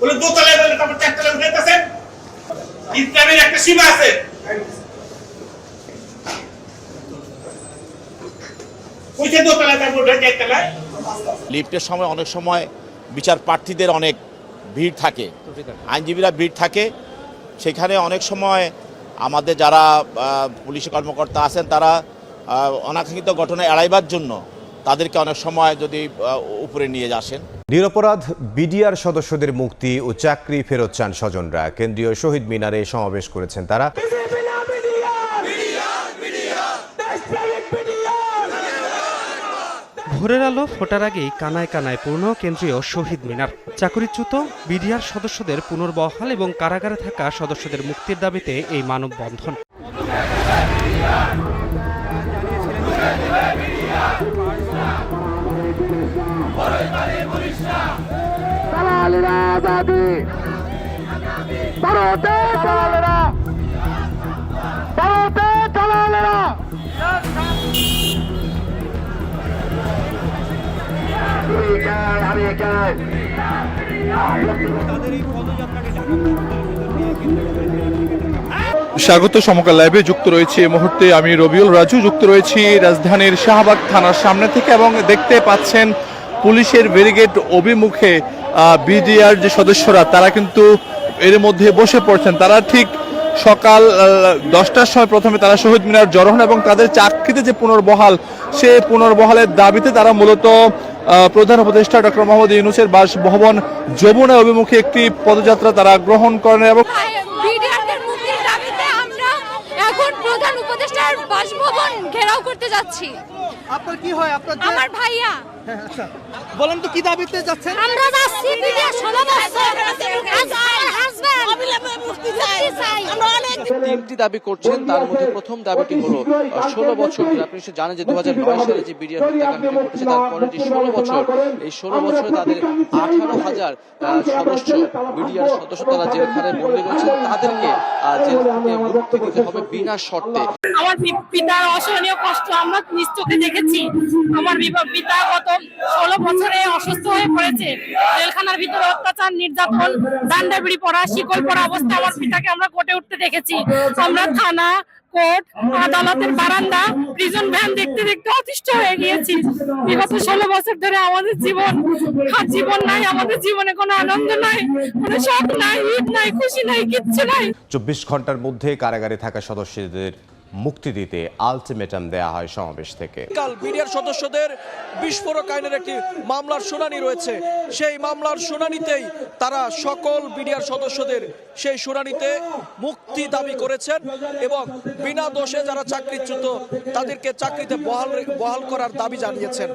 বলে দোতলায় বলে তারপর চারতলায় উঠাইতেছেন ইসলামের একটা সীমা আছে। লিফটের সময় অনেক সময় বিচার প্রার্থীদের অনেক ভিড় থাকে। আইনজীবীরা ভিড় থাকে। সেখানে অনেক সময় আমাদের যারা পুলিশ কর্মকর্তা আছেন, তারা অনাকাঙ্ক্ষিত ঘটনা এড়াইবার জন্য তাদেরকে অনেক সময় যদি উপরে নিয়ে আসেন। নিরপরাধ বিডিআর সদস্যদের মুক্তি ও চাকরি ফেরত চান স্বজনরা। কেন্দ্রীয় শহীদ মিনারে সমাবেশ করেছেন তারা। ভোরের আলো ফোটার আগেই কানায় কানায় পূর্ণ কেন্দ্রীয় শহীদ মিনার। চাকরিচ্যুত বিডিআর সদস্যদের পুনর্বহাল এবং কারাগারে থাকা সদস্যদের মুক্তির দাবিতে এই মানববন্ধন। দাবি ভারতে ভারতে স্বাগত সমকাল লাইভে যুক্ত রয়েছে এই মুহূর্তে আমি রবিউল রাজু, যুক্ত রয়েছি রাজধানীর শাহবাগ থানার সামনে থেকে এবং দেখতে পাচ্ছেন পুলিশের ব্যারিগেড অভিমুখে বিডিআর যে সদস্যরা তারা কিন্তু এর মধ্যে বসে পড়ছেন। তারা ঠিক সকাল দশটার সময় প্রথমে তারা শহীদ মিনার জড়ো হন এবং তাদের চাকরিতে যে পুনর্বহাল সে পুনর্বহালের দাবিতে তারা মূলত প্রধান উপদেষ্টা ডক্টর মোহাম্মদ ইউনুসের বাসভবন যমুনা অভিমুখে একটি পদযাত্রা তারা গ্রহণ করেন এবং বিডিআরদের মুক্তির দাবিতে আমরা এখন প্রধান উপদেষ্টার বাসভবন ঘেরাও করতে যাচ্ছি। আপনার কি হয়? আপনার আমার ভাইয়া। আচ্ছা বলেন তো কি দাবিতে যাচ্ছেন? আমরা যাচ্ছি বিদেশ ষোলো বছর আমার হাজব্যান্ড মুক্তি চাই আমরা অনেক তিনটি দাবি করছেন। তার মধ্যে প্রথম দাবিটি হলো ষোলো বছর আপনি নিশ্চয়ই জানেন যে দু সালে যে বিডিআর হত্যাকাণ্ডটি ঘটেছে তারপরে যে ষোলো বছর এই ষোলো বছরে তাদের আঠারো হাজার সদস্য বিডিআর সদস্য তারা জেলখানে বন্দী রয়েছেন তাদেরকে আহ, জেল থেকে মুক্তি দিতে হবে বিনা শর্তে। আমার পিতার অসহনীয় কষ্ট আমরা নিজ চোখে দেখেছি। আমার পিতা গত ষোলো বছরে অসুস্থ হয়ে পড়েছে। জেলখানার ভিতরে অত্যাচার নির্যাতন দান্ডাবিড়ি পড়া শিকল পড়া অবস্থায় আমার পিতাকে আমরা কোর্টে উঠতে দেখেছি। আমরা থানা কোর্ট আদালতের বারান্দা প্রিজন ভ্যান দেখতে দেখতে অতিষ্ঠ হয়ে গিয়েছি। বিগত ষোলো বছর ধরে আমাদের জীবন জীবন নাই আমাদের জীবনে কোনো আনন্দ নাই কোনো শখ নাই ঈদ নাই খুশি নাই কিচ্ছু নাই। চব্বিশ ঘণ্টার মধ্যে কারাগারে থাকা সদস্যদের মুক্তি দিতে আলটিমেটাম দেয়া হয় সমাবেশ থেকে। কাল বিডিআর সদস্যদের বিস্ফোরক আইনের একটি মামলার শুনানি রয়েছে। সেই মামলার শুনানিতেই তারা সকল বিডিআর সদস্যদের সেই শুনানিতে মুক্তি দাবি করেছেন এবং বিনা দোষে যারা চাকরিচ্যুত তাদেরকে চাকরিতে বহাল বহাল করার দাবি জানিয়েছেন।